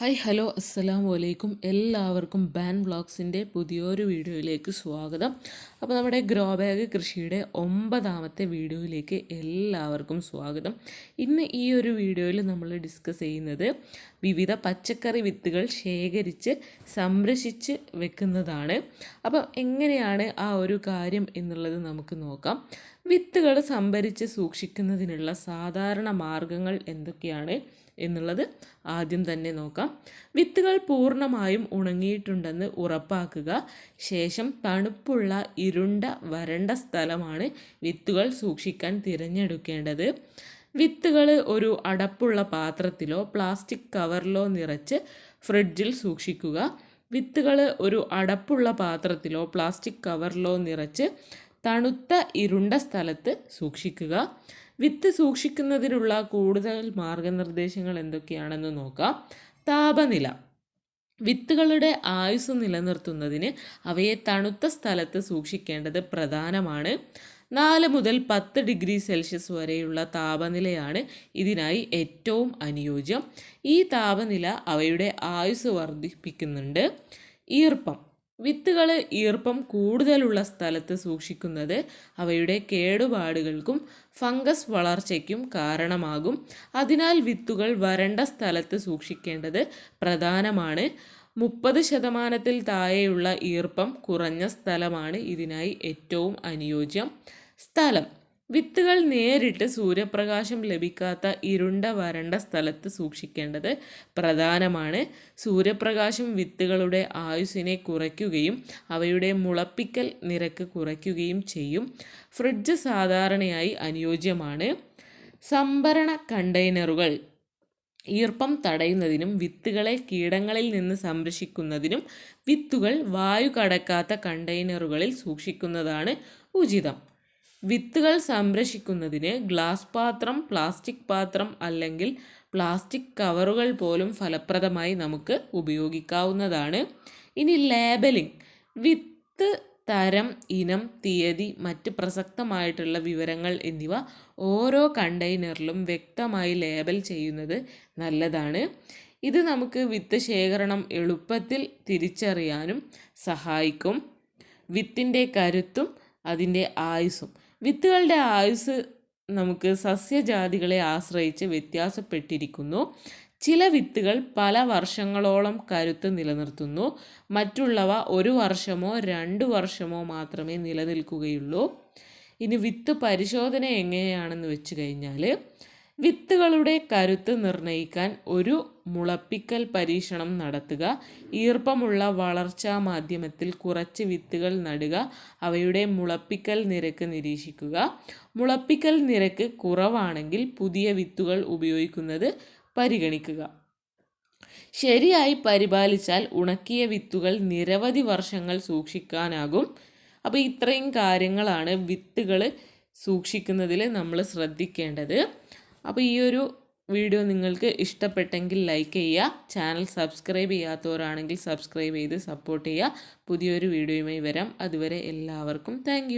Hi hello അസ്സലാമു വലൈക്കും എല്ലാവർക്കും ബാൻ ബ്ലോഗ്സിന്റെ പുതിയൊരു വീഡിയോയിലേക്ക് സ്വാഗതം. അപ്പോൾ നമ്മുടെ ഗ്രോ ബാഗ് കൃഷിയുടെ ഒമ്പതാമത്തെ വീഡിയോയിലേക്ക് എല്ലാവർക്കും സ്വാഗതം. ഇന്ന് ഈ ഒരു വീഡിയോയിൽ നമ്മൾ ഡിസ്കസ് ചെയ്യുന്നത് വിവിധ പച്ചക്കറി വിത്തുകൾ ശേഖരിച്ച് സംരക്ഷിച്ച് വെക്കുന്നതാണ്. അപ്പോൾ എങ്ങനെയാണ് ആ ഒരു കാര്യം എന്നുള്ളത് നമുക്ക് നോക്കാം. വിത്തുകൾ സംഭരിച്ച് സൂക്ഷിക്കുന്നതിനുള്ള സാധാരണ മാർഗങ്ങൾ എന്തൊക്കെയാണ് എന്നുള്ളത് ആദ്യം തന്നെ നോക്കാം. വിത്തുകൾ പൂർണമായും ഉണങ്ങിയിട്ടുണ്ടെന്ന് ഉറപ്പാക്കുക. ശേഷം തണുപ്പുള്ള ഇരുണ്ട വരണ്ട സ്ഥലമാണ് വിത്തുകൾ സൂക്ഷിക്കാൻ തിരഞ്ഞെടുക്കേണ്ടത്. വിത്തുകൾ ഒരു അടപ്പുള്ള പാത്രത്തിലോ പ്ലാസ്റ്റിക് കവറിലോ നിറച്ച് ഫ്രിഡ്ജിൽ സൂക്ഷിക്കുക. വിത്തുകൾ ഒരു അടപ്പുള്ള പാത്രത്തിലോ പ്ലാസ്റ്റിക് കവറിലോ നിറച്ച് തണുത്ത ഇരുണ്ട സ്ഥലത്ത് സൂക്ഷിക്കുക. വിത്ത് സൂക്ഷിക്കുന്നതിനുള്ള കൂടുതൽ മാർഗനിർദ്ദേശങ്ങൾ എന്തൊക്കെയാണെന്ന് നോക്കാം. താപനില. വിത്തുകളുടെ ആയുസ് നിലനിർത്തുന്നതിന് അവയെ തണുത്ത സ്ഥലത്ത് സൂക്ഷിക്കേണ്ടത് പ്രധാനമാണ്. നാല് മുതൽ പത്ത് ഡിഗ്രി സെൽഷ്യസ് വരെയുള്ള താപനിലയാണ് ഇതിനായി ഏറ്റവും അനുയോജ്യം. ഈ താപനില അവയുടെ ആയുസ് വർദ്ധിപ്പിക്കുന്നുണ്ട്. ഈർപ്പം. വിത്തുകൾ ഈർപ്പം കൂടുതലുള്ള സ്ഥലത്ത് സൂക്ഷിക്കുന്നത് അവയുടെ കേടുപാടുകൾക്കും ഫംഗസ് വളർച്ചയ്ക്കും കാരണമാകും. അതിനാൽ വിത്തുകൾ വരണ്ട സ്ഥലത്ത് സൂക്ഷിക്കേണ്ടത് പ്രധാനമാണ്. മുപ്പത് ശതമാനത്തിൽ താഴെയുള്ള ഈർപ്പം കുറഞ്ഞ സ്ഥലമാണ് ഇതിനായി ഏറ്റവും അനുയോജ്യം. സ്ഥലം. വിത്തുകൾ നേരിട്ട് സൂര്യപ്രകാശം ലഭിക്കാത്ത ഇരുണ്ട വരണ്ട സ്ഥലത്ത് സൂക്ഷിക്കേണ്ടത് പ്രധാനമാണ്. സൂര്യപ്രകാശം വിത്തുകളുടെ ആയുസിനെ കുറയ്ക്കുകയും അവയുടെ മുളപ്പിക്കൽ നിരക്ക് കുറയ്ക്കുകയും ചെയ്യും. ഫ്രിഡ്ജ് സാധാരണയായി അനുയോജ്യമാണ്. സംഭരണ കണ്ടെയ്നറുകൾ. ഈർപ്പം തടയുന്നതിനും വിത്തുകളെ കീടങ്ങളിൽ നിന്ന് സംരക്ഷിക്കുന്നതിനും വിത്തുകൾ വായു കടക്കാത്ത കണ്ടെയ്നറുകളിൽ സൂക്ഷിക്കുന്നതാണ് ഉചിതം. വിത്തുകൾ സംരക്ഷിക്കുന്നതിന് ഗ്ലാസ് പാത്രം പ്ലാസ്റ്റിക് പാത്രം അല്ലെങ്കിൽ പ്ലാസ്റ്റിക് കവറുകൾ പോലും ഫലപ്രദമായി നമുക്ക് ഉപയോഗിക്കാവുന്നതാണ്. ഇനി ലേബലിംഗ്. വിത്ത് തരം ഇനം തീയതി മറ്റ് പ്രസക്തമായിട്ടുള്ള വിവരങ്ങൾ എന്നിവ ഓരോ കണ്ടെയ്നറിലും വ്യക്തമായി ലേബൽ ചെയ്യുന്നത് നല്ലതാണ്. ഇത് നമുക്ക് വിത്ത് ശേഖരണം എളുപ്പത്തിൽ തിരിച്ചറിയാനും സഹായിക്കും. വിത്തിന്റെ കരുത്തും അതിന്റെ ആയുസ്സും. വിത്തുകളുടെ ആയുസ് നമുക്ക് സസ്യജാതികളെ ആശ്രയിച്ച് വ്യത്യാസപ്പെട്ടിരിക്കുന്നു. ചില വിത്തുകൾ പല വർഷങ്ങളോളം കരുത്ത് നിലനിർത്തുന്നു. മറ്റുള്ളവ ഒരു വർഷമോ രണ്ട് വർഷമോ മാത്രമേ നിലനിൽക്കുകയുള്ളൂ. ഇനി വിത്ത് പരിശോധന എങ്ങനെയാണെന്ന് വെച്ച് കഴിഞ്ഞാൽ വിത്തുകളുടെ കരുത്ത് നിർണയിക്കാൻ ഒരു മുളപ്പിക്കൽ പരീക്ഷണം നടത്തുക ഈർപ്പമുള്ള വളർച്ചാ മാധ്യമത്തിൽ കുറച്ച് വിത്തുകൾ നടുക അവയുടെ മുളപ്പിക്കൽ നിരക്ക് നിരീക്ഷിക്കുക. മുളപ്പിക്കൽ നിരക്ക് കുറവാണെങ്കിൽ പുതിയ വിത്തുകൾ ഉപയോഗിക്കുന്നത് പരിഗണിക്കുക. ശരിയായി പരിപാലിച്ചാൽ ഉണക്കിയ വിത്തുകൾ നിരവധി വർഷങ്ങൾ സൂക്ഷിക്കാനാകും. അപ്പോൾ ഇത്രയും കാര്യങ്ങളാണ് വിത്തുകൾ സൂക്ഷിക്കുന്നതിൽ നമ്മൾ ശ്രദ്ധിക്കേണ്ടത്. അപ്പോൾ ഈ ഒരു വീഡിയോ നിങ്ങൾക്ക് ഇഷ്ടപ്പെട്ടെങ്കിൽ ലൈക്ക് ചെയ്യുക. ചാനൽ സബ്സ്ക്രൈബ് ചെയ്യാത്തവരാണെങ്കിൽ സബ്സ്ക്രൈബ് ചെയ്ത് സപ്പോർട്ട് ചെയ്യുക. പുതിയൊരു വീഡിയോയുമായി വരാം. അതുവരെ എല്ലാവർക്കും താങ്ക്